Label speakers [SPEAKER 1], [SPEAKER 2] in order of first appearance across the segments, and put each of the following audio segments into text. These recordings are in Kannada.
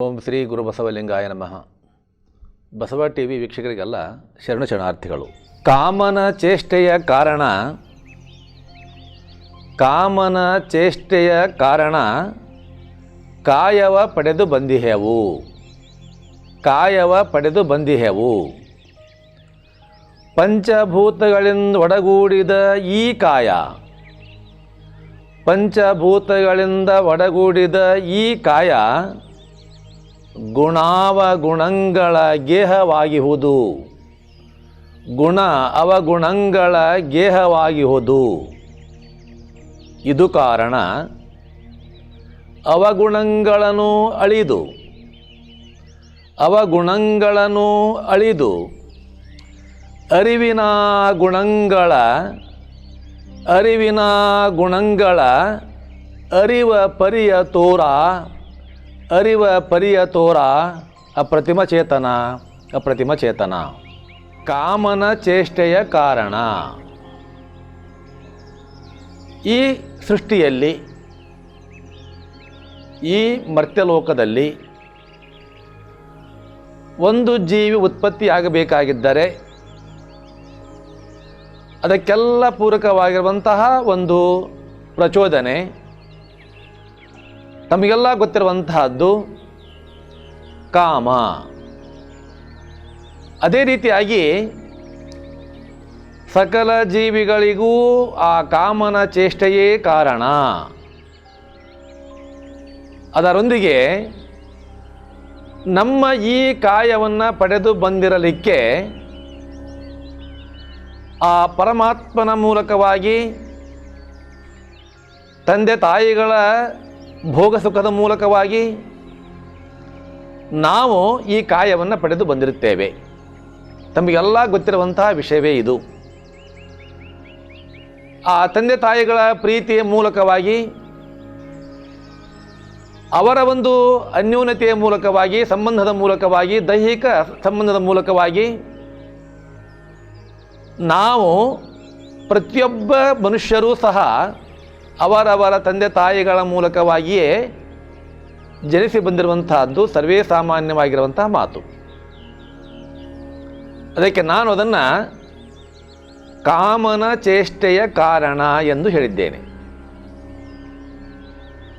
[SPEAKER 1] ಓಂ ಶ್ರೀ ಗುರು ಬಸವಲಿಂಗಾಯ ನಮಃ. ಬಸವ ಟಿ ವಿ ವೀಕ್ಷಕರಿಗೆಲ್ಲ ಶರಣ ಶರಣಾರ್ಥಿಗಳು. ಕಾಮನ ಚೇಷ್ಟೆಯ ಕಾರಣ, ಕಾಮನ ಚೇಷ್ಟೆಯ ಕಾರಣ ಕಾಯವ ಪಡೆದು ಬಂದಿಹೆವು. ಕಾಯವ ಪಡೆದು ಬಂದಿಹೆವು. ಪಂಚಭೂತಗಳಿಂದ ಒಡಗೂಡಿದ ಈ ಕಾಯ, ಪಂಚಭೂತಗಳಿಂದ ಒಡಗೂಡಿದ ಈ ಕಾಯ ಗುಣಾವಗುಣಗಳ ಗೇಹವಾಗಿಹುದು. ಗುಣ ಅವಗುಣಗಳ ಗೇಹವಾಗಿಹುದು. ಇದು ಕಾರಣ ಅವಗುಣಗಳನ್ನು ಅಳಿದು ಅವಗುಣಗಳನ್ನು ಅಳಿದು, ಅರಿವಿನ ಗುಣಗಳ ಅರಿವಿನ ಗುಣಗಳ ಅರಿವ ಪರಿಯ ತೋರ. ಅರಿವ ಪರಿಯ ತೋರ, ಅಪ್ರತಿಮ ಚೇತನ ಅಪ್ರತಿಮ ಚೇತನ. ಕಾಮನ ಚೇಷ್ಟೆಯ ಕಾರಣ. ಈ ಸೃಷ್ಟಿಯಲ್ಲಿ, ಈ ಮರ್ತ್ಯಲೋಕದಲ್ಲಿ ಒಂದು ಜೀವಿ ಉತ್ಪತ್ತಿಯಾಗಬೇಕಾಗಿದ್ದರೆ, ಅದಕ್ಕೆಲ್ಲ ಪೂರಕವಾಗಿರುವಂತಹ ಒಂದು ಪ್ರಚೋದನೆ ತಮಗೆಲ್ಲ ಗೊತ್ತಿರುವಂತಹದ್ದು ಕಾಮ. ಅದೇ ರೀತಿಯಾಗಿ ಸಕಲ ಜೀವಿಗಳಿಗೂ ಆ ಕಾಮನ ಚೇಷ್ಟೆಯೇ ಕಾರಣ. ಅದರೊಂದಿಗೆ ನಮ್ಮ ಈ ಕಾಯವನ್ನು ಪಡೆದು ಬಂದಿರಲಿಕ್ಕೆ ಆ ಪರಮಾತ್ಮನ ಮೂಲಕವಾಗಿ ತಂದೆ ತಾಯಿಗಳ ಭೋಗ ಸುಖದ ಮೂಲಕವಾಗಿ ನಾವು ಈ ಕಾಯವನ್ನು ಪಡೆದು ಬಂದಿರುತ್ತೇವೆ. ತಮಗೆಲ್ಲ ಗೊತ್ತಿರುವಂತಹ ವಿಷಯವೇ ಇದು. ಆ ತಂದೆ ತಾಯಿಗಳ ಪ್ರೀತಿಯ ಮೂಲಕವಾಗಿ, ಅವರ ಒಂದು ಅನ್ಯೂನತೆಯ ಮೂಲಕವಾಗಿ, ಸಂಬಂಧದ ಮೂಲಕವಾಗಿ, ದೈಹಿಕ ಸಂಬಂಧದ ಮೂಲಕವಾಗಿ ನಾವು ಪ್ರತಿಯೊಬ್ಬ ಮನುಷ್ಯರೂ ಸಹ ಅವರವರ ತಂದೆ ತಾಯಿಗಳ ಮೂಲಕವಾಗಿಯೇ ಜನಿಸಿ ಬಂದಿರುವಂತಹದ್ದು ಸರ್ವೇ ಸಾಮಾನ್ಯವಾಗಿರುವಂತಹ ಮಾತು. ಅದಕ್ಕೆ ನಾನು ಅದನ್ನು ಕಾಮನ ಚೇಷ್ಟೆಯ ಕಾರಣ ಎಂದು ಹೇಳಿದ್ದೇನೆ.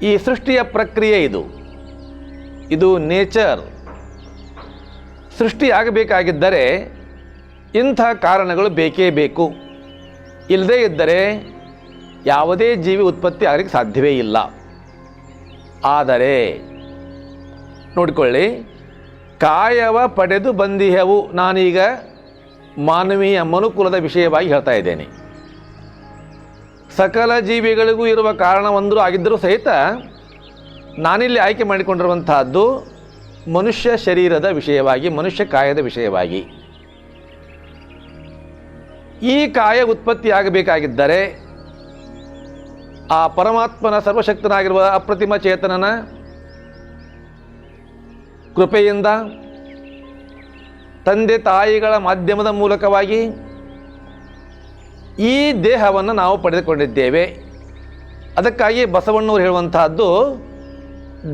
[SPEAKER 1] ಈ ಸೃಷ್ಟಿಯ ಪ್ರಕ್ರಿಯೆ ಇದು. ಇದು ನೇಚರ್. ಸೃಷ್ಟಿಯಾಗಬೇಕಾಗಿದ್ದರೆ ಇಂಥ ಕಾರಣಗಳು ಬೇಕೇ ಬೇಕು. ಇಲ್ಲದೇ ಇದ್ದರೆ ಯಾವುದೇ ಜೀವಿ ಉತ್ಪತ್ತಿ ಆಗಲಿಕ್ಕೆ ಸಾಧ್ಯವೇ ಇಲ್ಲ. ಆದರೆ, ನೋಡಿಕೊಳ್ಳಿ, ಕಾಯವ ಪಡೆದು ಬಂದಿಹವು. ನಾನೀಗ ಮಾನವೀಯ ಮನುಕುಲದ ವಿಷಯವಾಗಿ ಹೇಳ್ತಾ ಇದ್ದೇನೆ. ಸಕಲ ಜೀವಿಗಳಿಗೂ ಇರುವ ಕಾರಣವೊಂದರೂ ಆಗಿದ್ದರೂ ಸಹಿತ ನಾನಿಲ್ಲಿ ಆಯ್ಕೆ ಮಾಡಿಕೊಂಡಿರುವಂತಹದ್ದು ಮನುಷ್ಯ ಶರೀರದ ವಿಷಯವಾಗಿ, ಮನುಷ್ಯ ಕಾಯದ ವಿಷಯವಾಗಿ. ಈ ಕಾಯ ಉತ್ಪತ್ತಿಯಾಗಬೇಕಾಗಿದ್ದರೆ ಆ ಪರಮಾತ್ಮನ ಸರ್ವಶಕ್ತನಾಗಿರುವ ಅಪ್ರತಿಮ ಚೇತನನ ಕೃಪೆಯಿಂದ ತಂದೆ ತಾಯಿಗಳ ಮಾಧ್ಯಮದ ಮೂಲಕವಾಗಿ ಈ ದೇಹವನ್ನು ನಾವು ಪಡೆದುಕೊಂಡಿದ್ದೇವೆ. ಅದಕ್ಕಾಗಿ ಬಸವಣ್ಣವರು ಹೇಳುವಂತಹದ್ದು,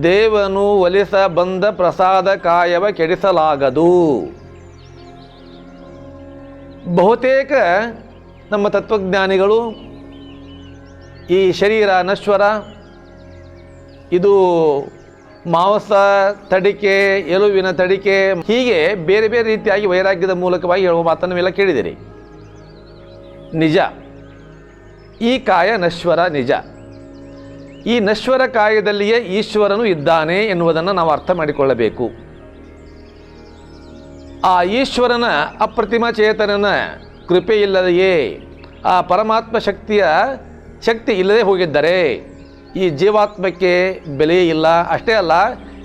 [SPEAKER 1] ದೇವನು ಒಲಿಸ ಬಂದ ಪ್ರಸಾದ ಕಾಯವ ಕೆಡಿಸಲಾಗದು. ಬಹುತೇಕ ನಮ್ಮ ತತ್ವಜ್ಞಾನಿಗಳು ಈ ಶರೀರ ನಶ್ವರ, ಇದು ಮಾಂಸ ತಡಿಕೆ, ಎಲುವಿನ ತಡಿಕೆ, ಹೀಗೆ ಬೇರೆ ಬೇರೆ ರೀತಿಯಾಗಿ ವೈರಾಗ್ಯದ ಮೂಲಕವಾಗಿ ಹೇಳುವ ಮಾತನ್ನು ಎಲ್ಲ ಕೇಳಿದಿರಿ ನಿಜ. ಈ ಕಾಯ ನಶ್ವರ ನಿಜ. ಈ ನಶ್ವರ ಕಾಯದಲ್ಲಿಯೇ ಈಶ್ವರನು ಇದ್ದಾನೆ ಎನ್ನುವುದನ್ನು ನಾವು ಅರ್ಥ ಮಾಡಿಕೊಳ್ಳಬೇಕು. ಆ ಈಶ್ವರನ ಅಪ್ರತಿಮ ಚೇತನನ ಕೃಪೆಯಿಲ್ಲದೆಯೇ ಆ ಪರಮಾತ್ಮ ಶಕ್ತಿಯ ಶಕ್ತಿ ಇಲ್ಲದೆ ಹೋಗಿದ್ದರೆ ಈ ಜೀವಾತ್ಮಕ್ಕೆ ಬೆಲೆ ಇಲ್ಲ. ಅಷ್ಟೇ ಅಲ್ಲ,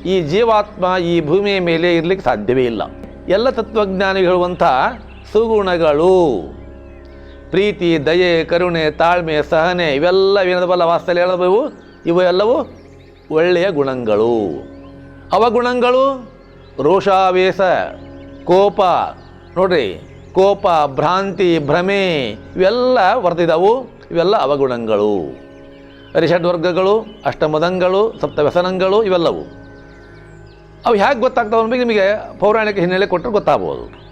[SPEAKER 1] ಈ ಜೀವಾತ್ಮ ಈ ಭೂಮಿಯ ಮೇಲೆ ಇರಲಿಕ್ಕೆ ಸಾಧ್ಯವೇ ಇಲ್ಲ. ಎಲ್ಲ ತತ್ವಜ್ಞಾನಿ ಹೇಳುವಂಥ ಸುಗುಣಗಳು, ಪ್ರೀತಿ, ದಯೆ, ಕರುಣೆ, ತಾಳ್ಮೆ, ಸಹನೆ, ಇವೆಲ್ಲ ಏನದವಲ್ಲ ವಾಸ್ತಲ್ಲಿ ಹೇಳಬೇಕು ಇವು ಎಲ್ಲವೂ ಒಳ್ಳೆಯ ಗುಣಗಳು. ಅವಗುಣಗಳು ರೋಷಾವೇಶ, ಕೋಪ. ನೋಡ್ರಿ, ಕೋಪ, ಭ್ರಾಂತಿ, ಭ್ರಮೆ, ಇವೆಲ್ಲ ವರ್ತಿದವು ಇವೆಲ್ಲ ಅವಗುಣಗಳು. ರಿಷಡ್ವರ್ಗಗಳು ಅಷ್ಟಮದಂಗಳು ಸಪ್ತವ್ಯಸನಗಳು ಇವೆಲ್ಲವು. ಅವು ಹೇಗೆ ಗೊತ್ತಾಗ್ತಾವೆ ಅನ್ನೋದು ನಿಮಗೆ ಪೌರಾಣಿಕ ಹಿನ್ನೆಲೆ ಕೊಟ್ಟರೆ ಗೊತ್ತಾಗ್ಬೋದು.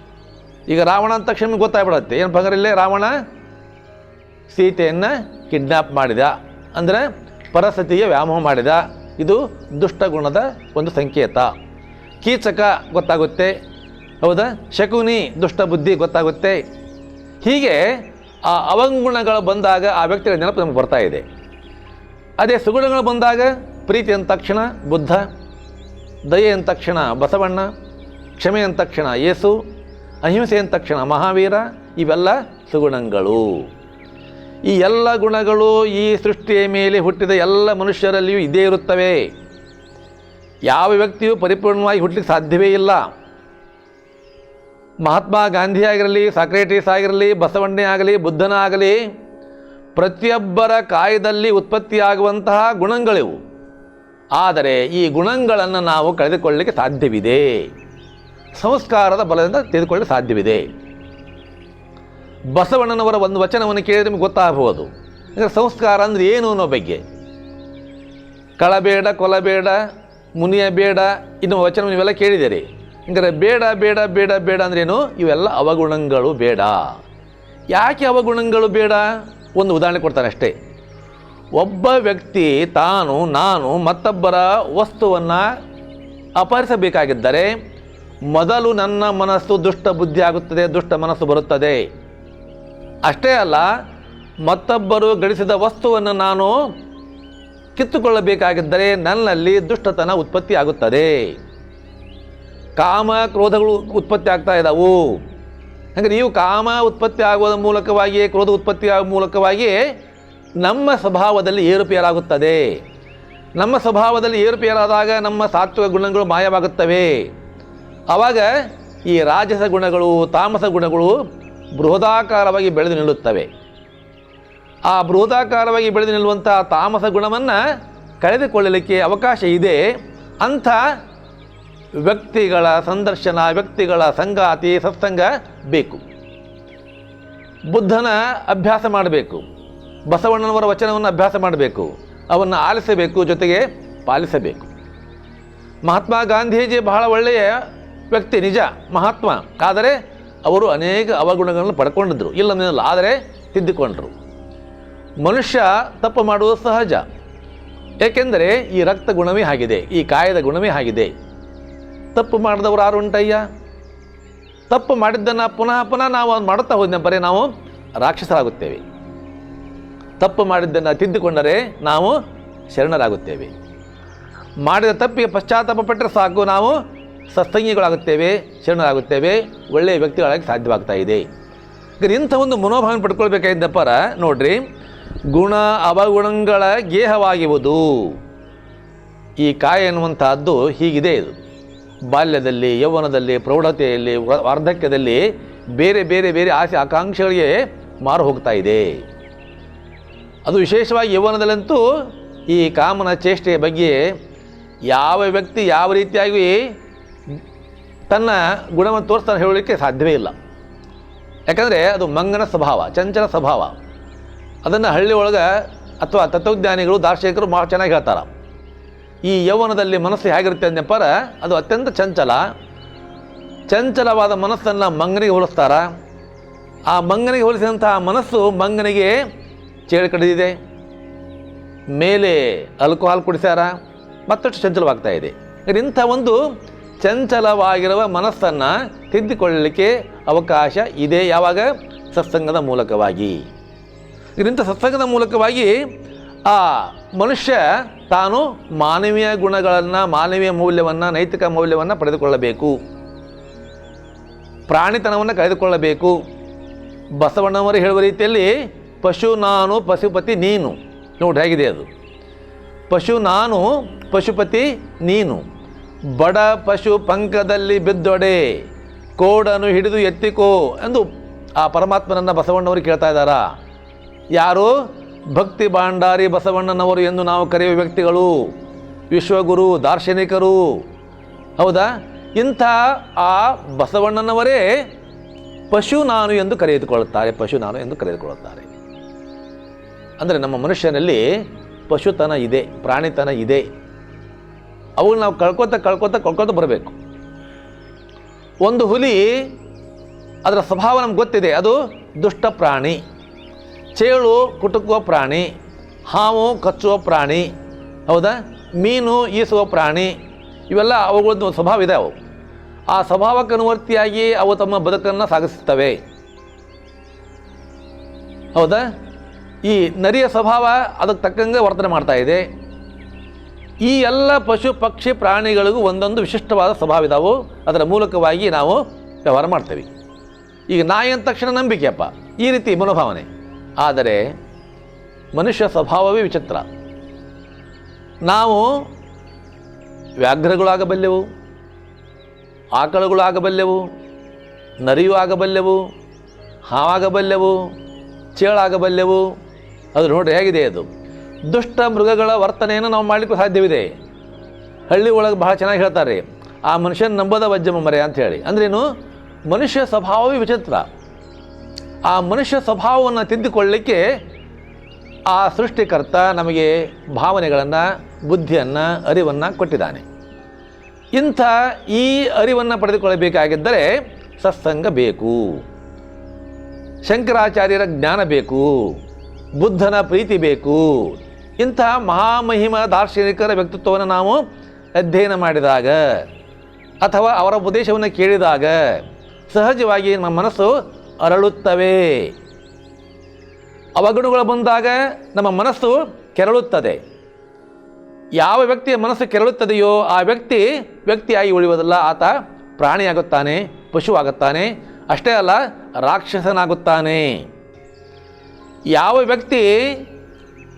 [SPEAKER 1] ಈಗ ರಾವಣ ಅಂದ ತಕ್ಷಣ ಗೊತ್ತಾಗ್ಬಿಡತ್ತೆ. ಏನು ಪಗರಲ್ಲೇ ರಾವಣ? ಸೀತೆಯನ್ನು ಕಿಡ್ನ್ಯಾಪ್ ಮಾಡಿದ. ಅಂದರೆ ಪರಸ್ಥಿತಿಗೆ ವ್ಯಾಮೋಹ ಮಾಡಿದ. ಇದು ದುಷ್ಟಗುಣದ ಒಂದು ಸಂಕೇತ. ಕೀಚಕ ಗೊತ್ತಾಗುತ್ತೆ. ಹೌದಾ? ಶಕುನಿ ದುಷ್ಟ ಬುದ್ಧಿ ಗೊತ್ತಾಗುತ್ತೆ. ಹೀಗೆ ಆ ಅವಂಗುಣಗಳು ಬಂದಾಗ ಆ ವ್ಯಕ್ತಿಗಳ ನೆನಪು ನಮಗೆ ಬರ್ತಾ ಇದೆ. ಅದೇ ಸುಗುಣಗಳು ಬಂದಾಗ ಪ್ರೀತಿ ಅಂದ ತಕ್ಷಣ ಬುದ್ಧ, ದಯೆ ಅಂದ ತಕ್ಷಣ ಬಸವಣ್ಣ, ಕ್ಷಮೆ ಅಂದ ತಕ್ಷಣ ಯೇಸು, ಅಹಿಂಸೆ ಅಂದ ತಕ್ಷಣ ಮಹಾವೀರ, ಇವೆಲ್ಲ ಸುಗುಣಗಳು. ಈ ಎಲ್ಲ ಗುಣಗಳು ಈ ಸೃಷ್ಟಿಯ ಮೇಲೆ ಹುಟ್ಟಿದ ಎಲ್ಲ ಮನುಷ್ಯರಲ್ಲಿಯೂ ಇದೇ ಇರುತ್ತವೆ. ಯಾವ ವ್ಯಕ್ತಿಯೂ ಪರಿಪೂರ್ಣವಾಗಿ ಹುಟ್ಟಲಿಕ್ಕೆ ಸಾಧ್ಯವೇ ಇಲ್ಲ. ಮಹಾತ್ಮ ಗಾಂಧಿ ಆಗಿರಲಿ, ಸಾಕ್ರೇಟಿಸ್ ಆಗಿರಲಿ, ಬಸವಣ್ಣೆ ಆಗಲಿ, ಬುದ್ಧನ ಆಗಲಿ, ಪ್ರತಿಯೊಬ್ಬರ ಕಾಯದಲ್ಲಿ ಉತ್ಪತ್ತಿಯಾಗುವಂತಹ ಗುಣಗಳಿವು. ಆದರೆ ಈ ಗುಣಗಳನ್ನು ನಾವು ಕಳೆದುಕೊಳ್ಳಲಿಕ್ಕೆ ಸಾಧ್ಯವಿದೆ. ಸಂಸ್ಕಾರದ ಬಲದಿಂದ ತೆಗೆದುಕೊಳ್ಳಲು ಸಾಧ್ಯವಿದೆ. ಬಸವಣ್ಣನವರ ಒಂದು ವಚನವನ್ನು ಕೇಳಿದ್ರೆ ನಿಮಗೆ ಗೊತ್ತಾಗಬಹುದು. ಅಂದರೆ ಸಂಸ್ಕಾರ ಅಂದರೆ ಏನು ಅನ್ನೋ ಬಗ್ಗೆ. ಕಳಬೇಡ, ಕೊಲಬೇಡ ಮುನಿಯ ಬೇಡ ಇನ್ನು ವಚನ ನೀವೆಲ್ಲ ಕೇಳಿದ್ದೀರಿ. ಹಂಗಾರೆ ಬೇಡ ಬೇಡ ಬೇಡ ಬೇಡ ಅಂದ್ರೇನು? ಇವೆಲ್ಲ ಅವಗುಣಗಳು ಬೇಡ. ಯಾಕೆ ಅವಗುಣಗಳು ಬೇಡ? ಒಂದು ಉದಾಹರಣೆ ಕೊಡ್ತಾನೆ ಅಷ್ಟೇ. ಒಬ್ಬ ವ್ಯಕ್ತಿ ತಾನು, ನಾನು ಮತ್ತೊಬ್ಬರ ವಸ್ತುವನ್ನು ಅಪಹರಿಸಬೇಕಾಗಿದ್ದರೆ ಮೊದಲು ನನ್ನ ಮನಸ್ಸು ದುಷ್ಟ ಬುದ್ಧಿ ಆಗುತ್ತದೆ, ದುಷ್ಟ ಮನಸ್ಸು ಬರುತ್ತದೆ. ಅಷ್ಟೇ ಅಲ್ಲ, ಮತ್ತೊಬ್ಬರು ಗಳಿಸಿದ ವಸ್ತುವನ್ನು ನಾನು ಕಿತ್ತುಕೊಳ್ಳಬೇಕಾಗಿದ್ದರೆ ನನ್ನಲ್ಲಿ ದುಷ್ಟತನ ಉತ್ಪತ್ತಿ ಆಗುತ್ತದೆ. ಕಾಮ ಕ್ರೋಧಗಳು ಉತ್ಪತ್ತಿ ಆಗ್ತಾ ಇದ್ದಾವು ಹಾಗೆ ನೀವು ಕಾಮ ಉತ್ಪತ್ತಿ ಆಗುವುದರ ಮೂಲಕವಾಗಿಯೇ, ಕ್ರೋಧ ಉತ್ಪತ್ತಿ ಆಗುವ ಮೂಲಕವಾಗಿಯೇ ನಮ್ಮ ಸ್ವಭಾವದಲ್ಲಿ ಏರುಪೇರಾಗುತ್ತದೆ. ನಮ್ಮ ಸ್ವಭಾವದಲ್ಲಿ ಏರುಪೇರಾದಾಗ ನಮ್ಮ ಸಾತ್ವಿಕ ಗುಣಗಳು ಮಾಯವಾಗುತ್ತವೆ. ಆವಾಗ ಈ ರಾಜಸ ಗುಣಗಳು, ತಾಮಸ ಗುಣಗಳು ಬೃಹದಾಕಾರವಾಗಿ ಬೆಳೆದು ನಿಲ್ಲುತ್ತವೆ. ಆ ಬೃಹದಾಕಾರವಾಗಿ ಬೆಳೆದು ನಿಲ್ಲುವಂಥ ತಾಮಸ ಗುಣವನ್ನು ಕಳೆದುಕೊಳ್ಳಲಿಕ್ಕೆ ಅವಕಾಶ ಇದೆ. ಅಂಥ ವ್ಯಕ್ತಿಗಳ ಸಂದರ್ಶನ, ವ್ಯಕ್ತಿಗಳ ಸಂಗಾತಿ, ಸತ್ಸಂಗ ಬೇಕು. ಬುದ್ಧನ ಅಭ್ಯಾಸ ಮಾಡಬೇಕು. ಬಸವಣ್ಣನವರ ವಚನವನ್ನು ಅಭ್ಯಾಸ ಮಾಡಬೇಕು. ಅವನ್ನು ಆಲಿಸಬೇಕು, ಜೊತೆಗೆ ಪಾಲಿಸಬೇಕು. ಮಹಾತ್ಮ ಗಾಂಧೀಜಿ ಬಹಳ ಒಳ್ಳೆಯ ವ್ಯಕ್ತಿ, ನಿಜ, ಮಹಾತ್ಮ. ಆದರೆ ಅವರು ಅನೇಕ ಅವಗುಣಗಳನ್ನು ಪಡ್ಕೊಂಡಿದ್ದರು ಇಲ್ಲ ಆದರೆ ತಿದ್ದಿಕೊಂಡರು. ಮನುಷ್ಯ ತಪ್ಪು ಮಾಡುವುದು ಸಹಜ. ಏಕೆಂದರೆ ಈ ರಕ್ತ ಗುಣವೇ ಆಗಿದೆ, ಈ ಕಾಯದ ಗುಣವೇ ಆಗಿದೆ. ತಪ್ಪು ಮಾಡಿದವರು ಯಾರು ಉಂಟಯ್ಯ? ತಪ್ಪು ಮಾಡಿದ್ದನ್ನು ಪುನಃ ಪುನಃ ನಾವು ಅದು ಮಾಡುತ್ತಾ ಹೋದ್ನ ಬರೀ ನಾವು ರಾಕ್ಷಸರಾಗುತ್ತೇವೆ. ತಪ್ಪು ಮಾಡಿದ್ದನ್ನು ತಿದ್ದುಕೊಂಡರೆ ನಾವು ಶರಣರಾಗುತ್ತೇವೆ. ಮಾಡಿದ ತಪ್ಪಿಗೆ ಪಶ್ಚಾತ್ತಾಪ ಪಟ್ಟರೆ ಸಾಕು, ನಾವು ಸತ್ಸಂಗಿಗಳಾಗುತ್ತೇವೆ, ಶರಣರಾಗುತ್ತೇವೆ, ಒಳ್ಳೆಯ ವ್ಯಕ್ತಿಗಳಾಗಿ ಸಾಧ್ಯವಾಗ್ತಾ ಇದೆ. ಈಗ ಇಂಥ ಒಂದು ಮನೋಭಾವನೆ ಪಡ್ಕೊಳ್ಬೇಕಾಗಿದ್ದಪ್ಪರ ನೋಡ್ರಿ, ಗುಣ ಅವಗುಣಗಳ ಗೇಹವಾಗಿರುವುದು ಈ ಕಾಯ ಎನ್ನುವಂಥದ್ದು ಹೀಗಿದೆ ಇದು. ಬಾಲ್ಯದಲ್ಲಿ, ಯೌವನದಲ್ಲಿ, ಪ್ರೌಢತೆಯಲ್ಲಿ ವಾರ್ಧಕ್ಯದಲ್ಲಿ ಬೇರೆ ಬೇರೆ ಬೇರೆ ಆಸೆ ಆಕಾಂಕ್ಷೆಗಳಿಗೆ ಮಾರು ಹೋಗ್ತಾ ಇದೆ. ಅದು ವಿಶೇಷವಾಗಿ ಯೌವನದಲ್ಲಂತೂ ಈ ಕಾಮನ ಚೇಷ್ಟೆಯ ಬಗ್ಗೆ ಯಾವ ವ್ಯಕ್ತಿ ಯಾವ ರೀತಿಯಾಗಿ ತನ್ನ ಗುಣವನ್ನು ತೋರಿಸ್ತಾನೆ ಹೇಳಲಿಕ್ಕೆ ಸಾಧ್ಯವೇ ಇಲ್ಲ. ಯಾಕಂದರೆ ಅದು ಮಂಗನ ಸ್ವಭಾವ, ಚಂಚಲ ಸ್ವಭಾವ. ಅದನ್ನು ಹಳ್ಳಿ ಒಳಗೆ ಅಥವಾ ತತ್ವಜ್ಞಾನಿಗಳು, ದಾರ್ಶನಿಕರು ಭಾಳ ಚೆನ್ನಾಗಿ ಹೇಳ್ತಾರೆ. ಈ ಯೌವನದಲ್ಲಿ ಮನಸ್ಸು ಹೇಗಿರುತ್ತೆ ಅಂದಪ್ಪರ ಅದು ಅತ್ಯಂತ ಚಂಚಲ. ಚಂಚಲವಾದ ಮನಸ್ಸನ್ನು ಮಂಗನಿಗೆ ಹೋಲಿಸ್ತಾರ. ಆ ಮಂಗನಿಗೆ ಹೋಲಿಸಿದಂತಹ ಮನಸ್ಸು ಮಂಗನಿಗೆ ಚೇಳು ಕಡಿದಿದೆ. ಮೇಲೆ ಆಲ್ಕೋಹಾಲ್ ಕುಡಿಸ್ಯಾರ. ಮತ್ತಷ್ಟು ಚಂಚಲವಾಗ್ತಾ ಇದೆ. ಇಂಥ ಒಂದು ಚಂಚಲವಾಗಿರುವ ಮನಸ್ಸನ್ನು ತಿದ್ದಿಕೊಳ್ಳಲಿಕ್ಕೆ ಅವಕಾಶ ಇದೆ ಯಾವಾಗ? ಸತ್ಸಂಗದ ಮೂಲಕವಾಗಿ. ಇದರಿಂದ ಸತ್ಸಂಗದ ಮೂಲಕವಾಗಿ ಆ ಮನುಷ್ಯ ತಾನು ಮಾನವೀಯ ಗುಣಗಳನ್ನು, ಮಾನವೀಯ ಮೌಲ್ಯವನ್ನು, ನೈತಿಕ ಮೌಲ್ಯವನ್ನು ಪಡೆದುಕೊಳ್ಳಬೇಕು. ಪ್ರಾಣಿತನವನ್ನು ಕಳೆದುಕೊಳ್ಳಬೇಕು. ಬಸವಣ್ಣವರು ಹೇಳುವ ರೀತಿಯಲ್ಲಿ ಪಶು, ನಾನು, ಪಶುಪತಿ, ನೀನು. ನೋಡಿ ಹೇಗಿದೆ ಅದು. ಪಶು, ನಾನು, ಪಶುಪತಿ, ನೀನು. ಬಡ ಪಶು ಪಂಕದಲ್ಲಿ ಬಿದ್ದೊಡೆ. ಕೋಡನ್ನು ಹಿಡಿದು ಎತ್ತಿಕೋ ಎಂದು ಆ ಪರಮಾತ್ಮನನ್ನು ಬಸವಣ್ಣವರು ಕೇಳ್ತಾ ಇದ್ದಾರಾ? ಯಾರು? ಭಕ್ತಿ ಭಾಂಡಾರಿ ಬಸವಣ್ಣನವರು ಎಂದು ನಾವು ಕರೆಯುವ ವ್ಯಕ್ತಿಗಳು, ವಿಶ್ವಗುರು, ದಾರ್ಶನಿಕರು. ಹೌದಾ? ಇಂಥ ಆ ಬಸವಣ್ಣನವರೇ ಪಶು ನಾನು ಎಂದು ಕರೆದುಕೊಳ್ಳುತ್ತಾರೆ, ಪಶು ನಾನು ಎಂದು ಕರೆದುಕೊಳ್ಳುತ್ತಾರೆ. ಅಂದರೆ ನಮ್ಮ ಮನುಷ್ಯನಲ್ಲಿ ಪಶುತನ ಇದೆ, ಪ್ರಾಣಿತನ ಇದೆ. ಅವು ನಾವು ಕಳ್ಕೊತ ಕಳ್ಕೊತ ಕಳ್ಕೊತ ಬರಬೇಕು. ಒಂದು ಹುಲಿ, ಅದರ ಸ್ವಭಾವ ನಮ್ಗೆ ಗೊತ್ತಿದೆ, ಅದು ದುಷ್ಟ ಪ್ರಾಣಿ. ಚೇಳು ಕುಟುಕುವ ಪ್ರಾಣಿ, ಹಾವು ಕಚ್ಚುವ ಪ್ರಾಣಿ, ಹೌದಾ? ಮೀನು ಈಸುವ ಪ್ರಾಣಿ, ಇವೆಲ್ಲ ಅವುಗಳದ್ದು ಸ್ವಭಾವ ಇದೆ ಅವು. ಆ ಸ್ವಭಾವಕ್ಕೆ ಅನುವರ್ತಿಯಾಗಿ ಅವು ತಮ್ಮ ಬದುಕನ್ನು ಸಾಗಿಸುತ್ತವೆ. ಹೌದಾ? ಈ ನರಿಯ ಸ್ವಭಾವ ಅದಕ್ಕೆ ತಕ್ಕಂಗೆ ವರ್ತನೆ ಮಾಡ್ತಾ ಇದೆ. ಈ ಎಲ್ಲ ಪಶು, ಪಕ್ಷಿ, ಪ್ರಾಣಿಗಳಿಗೂ ಒಂದೊಂದು ವಿಶಿಷ್ಟವಾದ ಸ್ವಭಾವ ಇದಾವು. ಅದರ ಮೂಲಕವಾಗಿ ನಾವು ವ್ಯವಹಾರ ಮಾಡ್ತೇವೆ. ಈಗ ನಾಯಿ ಅಂದ ತಕ್ಷಣ ನಂಬಿಕೆಯಪ್ಪ. ಈ ರೀತಿ ಮನೋಭಾವನೆ. ಆದರೆ ಮನುಷ್ಯ ಸ್ವಭಾವವೇ ವಿಚಿತ್ರ. ನಾವು ವ್ಯಾಘ್ರಗಳಾಗಬಲ್ಲೆವು, ಆಕಳುಗಳಾಗಬಲ್ಲೆವು, ನರಿಯೂ ಆಗಬಲ್ಲೆವು, ಹಾವಾಗಬಲ್ಲೆವು, ಚೇಳಾಗಬಲ್ಲೆವು. ಅದು ನೋಡ್ರಿ ಹೇಗಿದೆ ಅದು? ದುಷ್ಟ ಮೃಗಗಳ ವರ್ತನೆಯನ್ನು ನಾವು ಮಾಡಲಿಕ್ಕೂ ಸಾಧ್ಯವಿದೆ. ಹಳ್ಳಿ ಒಳಗೆ ಬಹಳ ಚೆನ್ನಾಗಿ ಹೇಳ್ತಾರೆ, ಆ ಮನುಷ್ಯನ ನಂಬದ ವಜ್ಜಮ ಮರೆ ಅಂತ ಹೇಳಿ. ಅಂದ್ರೇನು? ಮನುಷ್ಯ ಸ್ವಭಾವವೇ ವಿಚಿತ್ರ. ಆ ಮನುಷ್ಯ ಸ್ವಭಾವವನ್ನು ತಿದ್ದುಕೊಳ್ಳಲಿಕ್ಕೆ ಆ ಸೃಷ್ಟಿಕರ್ತ ನಮಗೆ ಭಾವನೆಗಳನ್ನು, ಬುದ್ಧಿಯನ್ನು, ಅರಿವನ್ನು ಕೊಟ್ಟಿದ್ದಾನೆ. ಇಂಥ ಈ ಅರಿವನ್ನು ಪಡೆದುಕೊಳ್ಳಬೇಕಾಗಿದ್ದರೆ ಸತ್ಸಂಗ ಬೇಕು. ಶಂಕರಾಚಾರ್ಯರ ಜ್ಞಾನ ಬೇಕು. ಬುದ್ಧನ ಪ್ರೀತಿ ಬೇಕು. ಇಂತಹ ಮಹಾಮಹಿಮ ದಾರ್ಶನಿಕರ ವ್ಯಕ್ತಿತ್ವವನ್ನು ನಾವು ಅಧ್ಯಯನ ಮಾಡಿದಾಗ ಅಥವಾ ಅವರ ಉಪದೇಶವನ್ನು ಕೇಳಿದಾಗ ಸಹಜವಾಗಿ ನಮ್ಮ ಮನಸ್ಸು ಅರಳುತ್ತವೆ. ಅವಗುಣಗಳು ಬಂದಾಗ ನಮ್ಮ ಮನಸ್ಸು ಕೆರಳುತ್ತದೆ. ಯಾವ ವ್ಯಕ್ತಿಯ ಮನಸ್ಸು ಕೆರಳುತ್ತದೆಯೋ ಆ ವ್ಯಕ್ತಿ ವ್ಯಕ್ತಿಯಾಗಿ ಉಳಿಯುವುದಲ್ಲ. ಆತ ಪ್ರಾಣಿಯಾಗುತ್ತಾನೆ, ಪಶುವಾಗುತ್ತಾನೆ, ಅಷ್ಟೇ ಅಲ್ಲ ರಾಕ್ಷಸನಾಗುತ್ತಾನೆ. ಯಾವ ವ್ಯಕ್ತಿ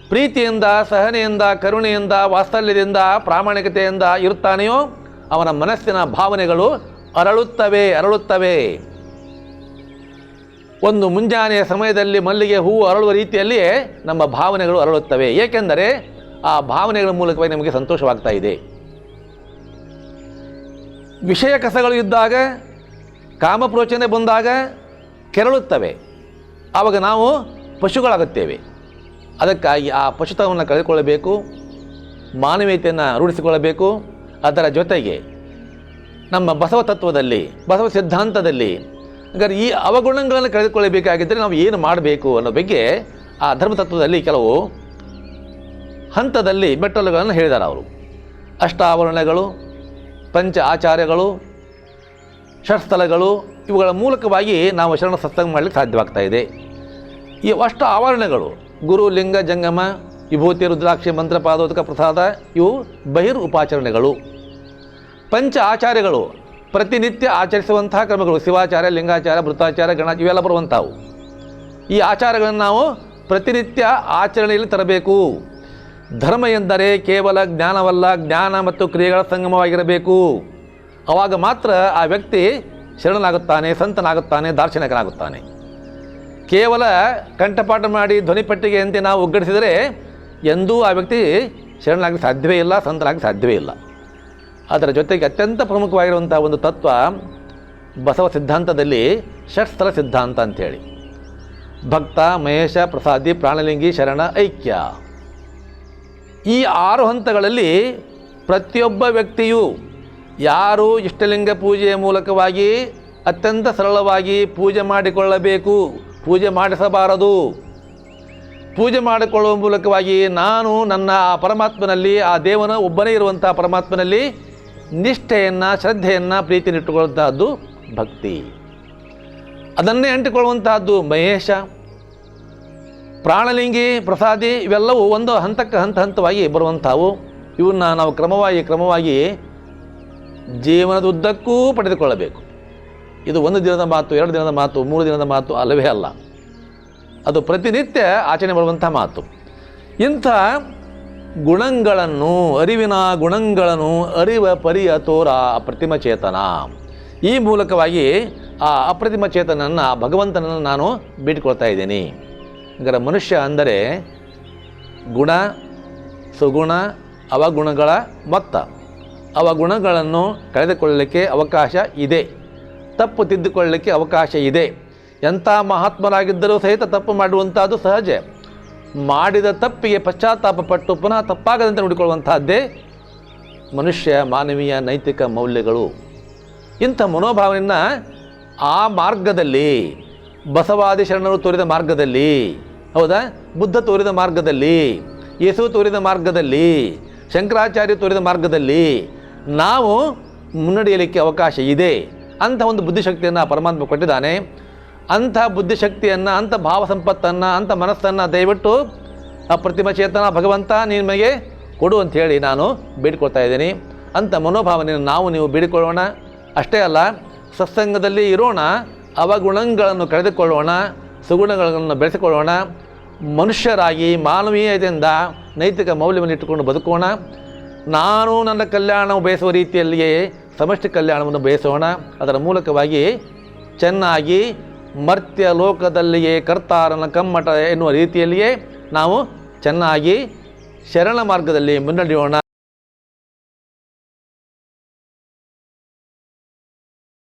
[SPEAKER 1] ಪ್ರೀತಿಯಿಂದ, ಸಹನೆಯಿಂದ, ಕರುಣೆಯಿಂದ, ವಾತ್ಸಲ್ಯದಿಂದ, ಪ್ರಾಮಾಣಿಕತೆಯಿಂದ ಇರುತ್ತಾನೆಯೋ ಅವನ ಮನಸ್ಸಿನ ಭಾವನೆಗಳು ಅರಳುತ್ತವೆ ಅರಳುತ್ತವೆ. ಒಂದು ಮುಂಜಾನೆಯ ಸಮಯದಲ್ಲಿ ಮಲ್ಲಿಗೆ ಹೂವು ಅರಳುವ ರೀತಿಯಲ್ಲಿ ನಮ್ಮ ಭಾವನೆಗಳು ಅರಳುತ್ತವೆ. ಏಕೆಂದರೆ ಆ ಭಾವನೆಗಳ ಮೂಲಕವಾಗಿ ನಮಗೆ ಸಂತೋಷವಾಗ್ತಾ ಇದೆ. ವಿಷಯ ಕಸಗಳು ಇದ್ದಾಗ ಕಾಮಪ್ರೋಚನೆ ಬಂದಾಗ ಕೆರಳುತ್ತವೆ. ಆವಾಗ ನಾವು ಪಶುಗಳಾಗುತ್ತೇವೆ. ಅದಕ್ಕಾಗಿ ಆ ಪಶುತವನ್ನು ಕಳೆದುಕೊಳ್ಳಬೇಕು, ಮಾನವೀಯತೆಯನ್ನು ರೂಢಿಸಿಕೊಳ್ಳಬೇಕು. ಅದರ ಜೊತೆಗೆ ನಮ್ಮ ಬಸವ ತತ್ವದಲ್ಲಿ, ಬಸವ ಸಿದ್ಧಾಂತದಲ್ಲಿ ಹಾಗಾದ್ರೆ ಈ ಅವಗುಣಗಳನ್ನು ಕಳೆದುಕೊಳ್ಳಬೇಕಾಗಿದ್ದರೆ ನಾವು ಏನು ಮಾಡಬೇಕು ಅನ್ನೋ ಬಗ್ಗೆ ಆ ಧರ್ಮತತ್ವದಲ್ಲಿ ಕೆಲವು ಹಂತದಲ್ಲಿ ಮೆಟ್ಟಲುಗಳನ್ನು ಹೇಳಿದ್ದಾರೆ ಅವರು. ಅಷ್ಟಾವರಣಗಳು, ಪಂಚ ಆಚಾರ್ಯಗಳು ಷಟ್ಸ್ಥಲಗಳು ಇವುಗಳ ಮೂಲಕವಾಗಿ ನಾವು ಶರಣ ಸತ್ಸಂಗ ಮಾಡಲಿಕ್ಕೆ ಸಾಧ್ಯವಾಗ್ತಾ ಇದೆ. ಈ ಅಷ್ಟ ಆವರಣಗಳು, ಗುರು, ಲಿಂಗ, ಜಂಗಮ, ವಿಭೂತಿ, ರುದ್ರಾಕ್ಷಿ, ಮಂತ್ರ, ಪಾದೋದಕ, ಪ್ರಸಾದ, ಇವು ಬಹಿರ್ ಉಪಾಚರಣೆಗಳು. ಪಂಚ ಆಚಾರ್ಯಗಳು ಪ್ರತಿನಿತ್ಯ ಆಚರಿಸುವಂತಹ ಕ್ರಮಗಳು. ಶಿವಾಚಾರ, ಲಿಂಗಾಚಾರ ಭೃತಾಚಾರ ಗಣ ಇವೆಲ್ಲ ಬರುವಂಥವು. ಈ ಆಚಾರಗಳನ್ನು ನಾವು ಪ್ರತಿನಿತ್ಯ ಆಚರಣೆಯಲ್ಲಿ ತರಬೇಕು. ಧರ್ಮ ಎಂದರೆ ಕೇವಲ ಜ್ಞಾನವಲ್ಲ, ಜ್ಞಾನ ಮತ್ತು ಕ್ರಿಯೆಗಳ ಸಂಗಮವಾಗಿರಬೇಕು. ಆವಾಗ ಮಾತ್ರ ಆ ವ್ಯಕ್ತಿ ಶರಣನಾಗುತ್ತಾನೆ ಸಂತನಾಗುತ್ತಾನೆ, ದಾರ್ಶನಿಕನಾಗುತ್ತಾನೆ. ಕೇವಲ ಕಂಠಪಾಠ ಮಾಡಿ ಧ್ವನಿಪಟ್ಟಿಗೆಯಂತೆ ನಾವು ಒಗ್ಗಡಿಸಿದರೆ ಎಂದೂ ಆ ವ್ಯಕ್ತಿ ಶರಣನಾಗಲಿಕ್ಕೆ ಸಾಧ್ಯವೇ ಇಲ್ಲ ಸಂತನಾಗಿ ಸಾಧ್ಯವೇ ಇಲ್ಲ. ಅದರ ಜೊತೆಗೆ ಅತ್ಯಂತ ಪ್ರಮುಖವಾಗಿರುವಂಥ ಒಂದು ತತ್ವ ಬಸವ ಸಿದ್ಧಾಂತದಲ್ಲಿ ಷಟ್ಸ್ಥಲ ಸಿದ್ಧಾಂತ ಅಂಥೇಳಿ. ಭಕ್ತ, ಮಹೇಶ, ಪ್ರಸಾದಿ, ಪ್ರಾಣಲಿಂಗಿ, ಶರಣ, ಐಕ್ಯ. ಈ ಆರು ಹಂತಗಳಲ್ಲಿ ಪ್ರತಿಯೊಬ್ಬ ವ್ಯಕ್ತಿಯು ಯಾರು ಇಷ್ಟಲಿಂಗ ಪೂಜೆಯ ಮೂಲಕವಾಗಿ ಅತ್ಯಂತ ಸರಳವಾಗಿ ಪೂಜೆ ಮಾಡಿಕೊಳ್ಳಬೇಕು, ಪೂಜೆ ಮಾಡಿಸಬಾರದು. ಪೂಜೆ ಮಾಡಿಕೊಳ್ಳುವ ಮೂಲಕವಾಗಿ ನಾನು ನನ್ನ ಆ ಪರಮಾತ್ಮನಲ್ಲಿ, ಆ ದೇವನ ಒಬ್ಬನೇ ಇರುವಂಥ ಪರಮಾತ್ಮನಲ್ಲಿ ನಿಷ್ಠೆಯನ್ನು, ಶ್ರದ್ಧೆಯನ್ನು ಪ್ರೀತಿನಿಟ್ಟುಕೊಳ್ಳುವಂತಹದ್ದು ಭಕ್ತಿ. ಅದನ್ನೇ ಅಂಟಿಕೊಳ್ಳುವಂತಹದ್ದು ಮಹೇಶ. ಪ್ರಾಣಲಿಂಗಿ, ಪ್ರಸಾದಿ ಇವೆಲ್ಲವೂ ಒಂದು ಹಂತಕ್ಕೆ ಹಂತ ಹಂತವಾಗಿ ಬರುವಂಥವು. ಇವನ್ನ ನಾವು ಕ್ರಮವಾಗಿ ಕ್ರಮವಾಗಿ ಜೀವನದುದ್ದಕ್ಕೂ ಪಡೆದುಕೊಳ್ಳಬೇಕು. ಇದು ಒಂದು ದಿನದ ಮಾತು, ಎರಡು ದಿನದ ಮಾತು, ಮೂರು ದಿನದ ಮಾತು ಅಲ್ಲವೇ ಅಲ್ಲ. ಅದು ಪ್ರತಿನಿತ್ಯ ಆಚರಣೆ ಮಾಡುವಂಥ ಮಾತು. ಇಂಥ ಗುಣಗಳನ್ನು ಅರಿವಿನ ಗುಣಗಳನ್ನು ಅರಿವ ಪರಿಯ ತೋರ ಅಪ್ರತಿಮ ಚೇತನ. ಈ ಮೂಲಕವಾಗಿ ಆ ಅಪ್ರತಿಮ ಚೇತನನ್ನು, ಭಗವಂತನನ್ನು ನಾನು ಬಿಟ್ಟುಕೊಳ್ತಾ ಇದ್ದೀನಿ. ಹಾಗಾದ್ರೆ ಮನುಷ್ಯ ಅಂದರೆ ಗುಣ, ಸುಗುಣ, ಅವಗುಣಗಳ ಮೊತ್ತ. ಅವಗುಣಗಳನ್ನು ಕಳೆದುಕೊಳ್ಳಲಿಕ್ಕೆ ಅವಕಾಶ ಇದೆ. ತಪ್ಪು ತಿದ್ದುಕೊಳ್ಳಲಿಕ್ಕೆ ಅವಕಾಶ ಇದೆ. ಎಂಥ ಮಹಾತ್ಮರಾಗಿದ್ದರೂ ಸಹಿತ ತಪ್ಪು ಮಾಡುವಂಥದ್ದು ಸಹಜ. ಮಾಡಿದ ತಪ್ಪಿಗೆ ಪಶ್ಚಾತ್ತಾಪ ಪಟ್ಟು ಪುನಃ ತಪ್ಪಾಗದಂತೆ ನೋಡಿಕೊಳ್ಳುವಂತಹದ್ದೇ ಮನುಷ್ಯ ಮಾನವೀಯ ನೈತಿಕ ಮೌಲ್ಯಗಳು. ಇಂಥ ಮನೋಭಾವನೆಯನ್ನು ಆ ಮಾರ್ಗದಲ್ಲಿ, ಬಸವಾದಿ ಶರಣರು ತೋರಿದ ಮಾರ್ಗದಲ್ಲಿ, ಹೌದಾ? ಬುದ್ಧ ತೋರಿದ ಮಾರ್ಗದಲ್ಲಿ, ಯೇಸು ತೋರಿದ ಮಾರ್ಗದಲ್ಲಿ, ಶಂಕರಾಚಾರ್ಯ ತೋರಿದ ಮಾರ್ಗದಲ್ಲಿ ನಾವು ಮುನ್ನಡೆಯಲಿಕ್ಕೆ ಅವಕಾಶ ಇದೆ. ಅಂಥ ಒಂದು ಬುದ್ಧಿಶಕ್ತಿಯನ್ನು ಪರಮಾತ್ಮ ಕೊಟ್ಟಿದ್ದಾನೆ. ಅಂಥ ಬುದ್ಧಿಶಕ್ತಿಯನ್ನು, ಅಂಥ ಭಾವ ಸಂಪತ್ತನ್ನು ಅಂಥ ಮನಸ್ಸನ್ನು ದಯವಿಟ್ಟು ಆ ಪ್ರತಿಮ ಚೇತನ, ಭಗವಂತ ನಿಮಗೆ ಕೊಡು ಅಂತ ಹೇಳಿ ನಾನು ಬೇಡಿಕೊಳ್ತಾ ಇದ್ದೀನಿ. ಅಂಥ ಮನೋಭಾವನೆಯನ್ನು ನಾವು ನೀವು ಬೇಡಿಕೊಳ್ಳೋಣ. ಅಷ್ಟೇ ಅಲ್ಲ, ಸತ್ಸಂಗದಲ್ಲಿ ಇರೋಣ, ಅವಗುಣಗಳನ್ನು ಕಳೆದುಕೊಳ್ಳೋಣ, ಸುಗುಣಗಳನ್ನು ಬೆಳೆಸಿಕೊಳ್ಳೋಣ, ಮನುಷ್ಯರಾಗಿ ಮಾನವೀಯತೆಯಿಂದ ನೈತಿಕ ಮೌಲ್ಯವನ್ನು ಇಟ್ಟುಕೊಂಡು ಬದುಕೋಣ. ನಾನು ನನ್ನ ಕಲ್ಯಾಣವು ಬಯಸುವ ರೀತಿಯಲ್ಲಿಯೇ ಸಮಷ್ಟಿ ಕಲ್ಯಾಣವನ್ನು ಬಯಸೋಣ. ಅದರ ಮೂಲಕವಾಗಿ ಚೆನ್ನಾಗಿ ಮರ್ತ್ಯ ಲೋಕದಲ್ಲಿಯೇ ಕರ್ತಾರನ ಕಮ್ಮಟ ಎನ್ನುವ ರೀತಿಯಲ್ಲಿಯೇ ನಾವು ಚೆನ್ನಾಗಿ ಶರಣ ಮಾರ್ಗದಲ್ಲಿ ಮುನ್ನಡೆಯೋಣ.